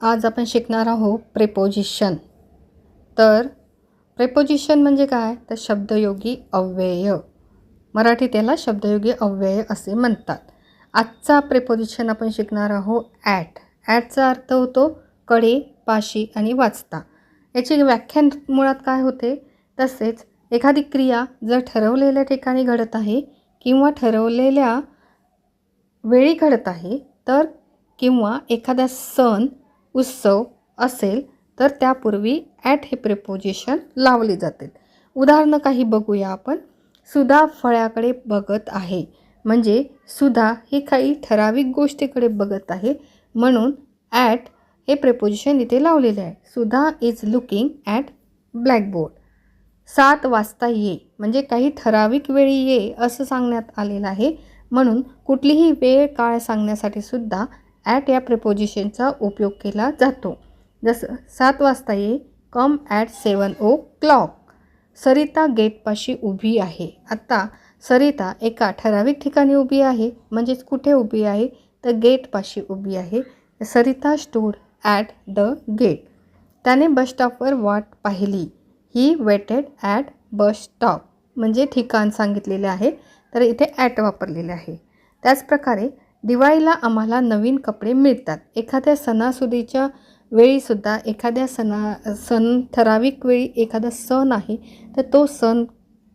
आज आपण शिकणार आहोत प्रेपोजिशन तर प्रेपोजिशन म्हणजे काय? तर शब्दयोगी अव्यय. मराठीत त्याला शब्दयोगी अव्यय असे म्हणतात. आजचा प्रेपोजिशन आपण शिकणार आहोत ॲट ॲटचा अर्थ होतो कडे पाशी आणि वाचता. याची व्याख्यान मुळात काय होते? तसेच एखादी क्रिया जर ठरवलेल्या ठिकाणी घडत आहे किंवा ठरवलेल्या वेळी घडत आहे तर किंवा एखादा सण उत्सव असेल तर त्यापूर्वी ॲट हे प्रिपोजिशन लावले जाते. उदाहरणं काही बघूया आपण. सुधा फळ्याकडे बघत आहे. म्हणजे सुधा ही काही ठराविक गोष्टीकडे बघत आहे. म्हणून ॲट हे प्रेपोजिशन इथे लावलेले आहे. Sudha is looking at blackboard सात वाजता ये. म्हणजे काही ठराविक वेळी ये असं सांगण्यात आलेलं आहे. म्हणून कुठलीही वेळ काळ सांगण्यासाठी सुद्धा ॲट या प्रिपोजिशनचा उपयोग केला जातो. जसं सात वाजता ये come at seven o'clock Sarita गेटपाशी उभी आहे. आत्ता सरिता एका ठराविक ठिकाणी उभी आहे म्हणजेच कुठे उभी आहे? तर गेटपाशी उभी आहे. Sarita stood at the gate त्याने बस स्टॉपवर वाट पाहिली. He waited at bus stop म्हणजे ठिकाण सांगितलेले आहे. तर इथे ॲट वापरलेले आहे. त्याचप्रकारे दिवाळीला आम्हाला नवीन कपडे मिळतात. एखाद्या सणासुदीच्या वेळीसुद्धा एखाद्या सणा सण ठराविक वेळी एखादा सण आहे तर तो सण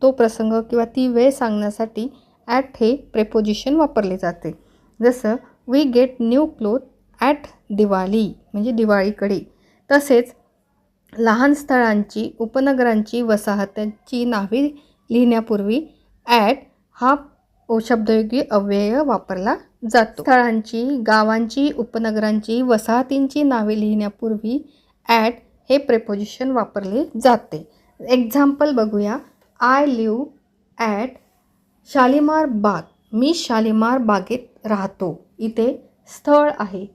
तो प्रसंग किंवा ती वेळ सांगण्यासाठी ॲट हे प्रेपोजिशन वापरले जाते. जसं we get new cloth at Diwali म्हणजे दिवाळीकडे. तसेच लहान स्थळांची उपनगरांची वसाहतांची नावे लिहिण्यापूर्वी ॲट हा शब्दयोगी अव्यय वापरला जातो. स्थळांची गावांची उपनगरांची वसाहतींची नावे लिहिण्यापूर्वी ॲट हे प्रेपोजिशन वापरले जाते. एक्झाम्पल बघूया. आय लिव ॲट शालिमार बाग. मी शालिमार बागेत राहतो. इथे स्थळ आहे.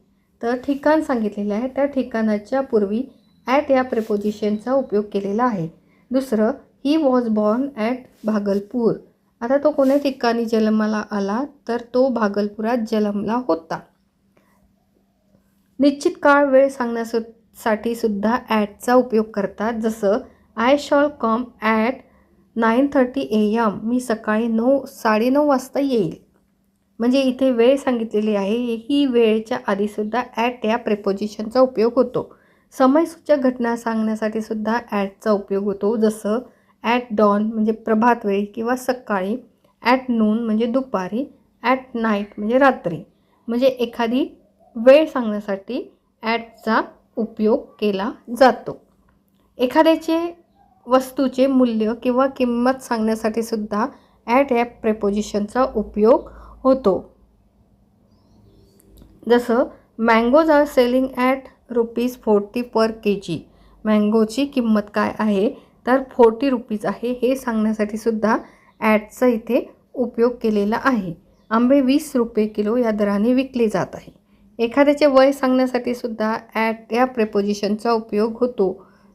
तर ठिकाण सांगितलेलं आहे. त्या ठिकाणाच्या पूर्वी ॲट या प्रेपोजिशनचा उपयोग केलेला आहे. दुसरं he was born at Bhagalpur. आता तो कोण्या ठिकाणी जन्माला आला तर तो भागलपुरात जन्मला होता. निश्चित काळ वेळ सांगण्यासाठी सुद्धा ॲटचा उपयोग करतात. जसं I shall come at nine thirty A M मी सकाळी नऊ साडेनऊ वाजता येईल. म्हणजे इथे वेळ सांगितलेली आहे. ही वेळेच्या आधीसुद्धा ॲट या प्रेपोजिशनचा उपयोग होतो. समयसूचक घटना सांगण्यासाठी सुद्धा ॲटचा उपयोग होतो. जसं ॲट डॉन म्हणजे प्रभातवेळी किंवा सकाळी ॲट नून म्हणजे दुपारी ॲट नाईट म्हणजे रात्री. म्हणजे एखादी वेळ सांगण्यासाठी ॲटचा उपयोग केला जातो. एखाद्याचे वस्तूचे मूल्य किंवा किंमत सांगण्यासाठी सुद्धा ॲट या प्रेपोजिशनचा उपयोग होतो. जसं mangoes are selling at rupees forty per K G मँगोची किंमत काय आहे? तर फोर्टी रुपीज आहे हे सांगण्यासाठी सुद्धा ॲटचा इथे उपयोग केलेला आहे. आंबे वीस रुपये किलो या दराने विकले जात आहे. एखाद्याचे वय सांगण्यासाठी सुद्धा ॲट या प्रेपोजिशनचा उपयोग होतो.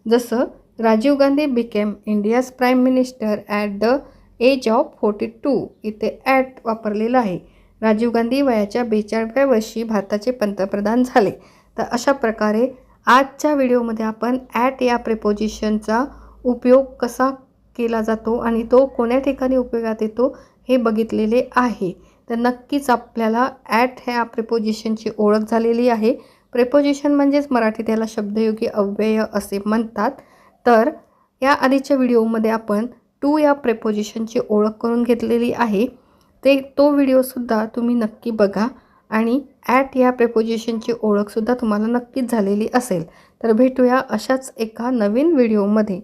जसं Rajiv Gandhi became India's prime minister at the age of forty two इथे ॲट वापरलेलं आहे. राजीव गांधी वयाच्या बेचाळव्या वर्षी भारताचे पंतप्रधान झाले. तर अशा प्रकारे आजच्या व्हिडिओमध्ये आपण ॲट या प्रेपोजिशनचा उपयोग कसा केला जातो आणि तो कोण्या ठिकाणी उपयोगात येतो हे बघितलेले आहे. तर नक्कीच आपल्याला ॲट ह्या प्रिपोजिशनची ओळख झालेली आहे. प्रेपोजिशन म्हणजेच मराठीत याला शब्दयोगी अव्यय असे म्हणतात. तर या आधीच्या व्हिडिओमध्ये आपण टू या प्रेपोजिशनची ओळख करून घेतलेली आहे. ते तो व्हिडिओसुद्धा तुम्ही नक्की बघा आणि ॲट या प्रेपोजिशनची ओळखसुद्धा तुम्हाला नक्कीच झालेली असेल. तर भेटूया अशाच एका नवीन व्हिडिओमध्ये.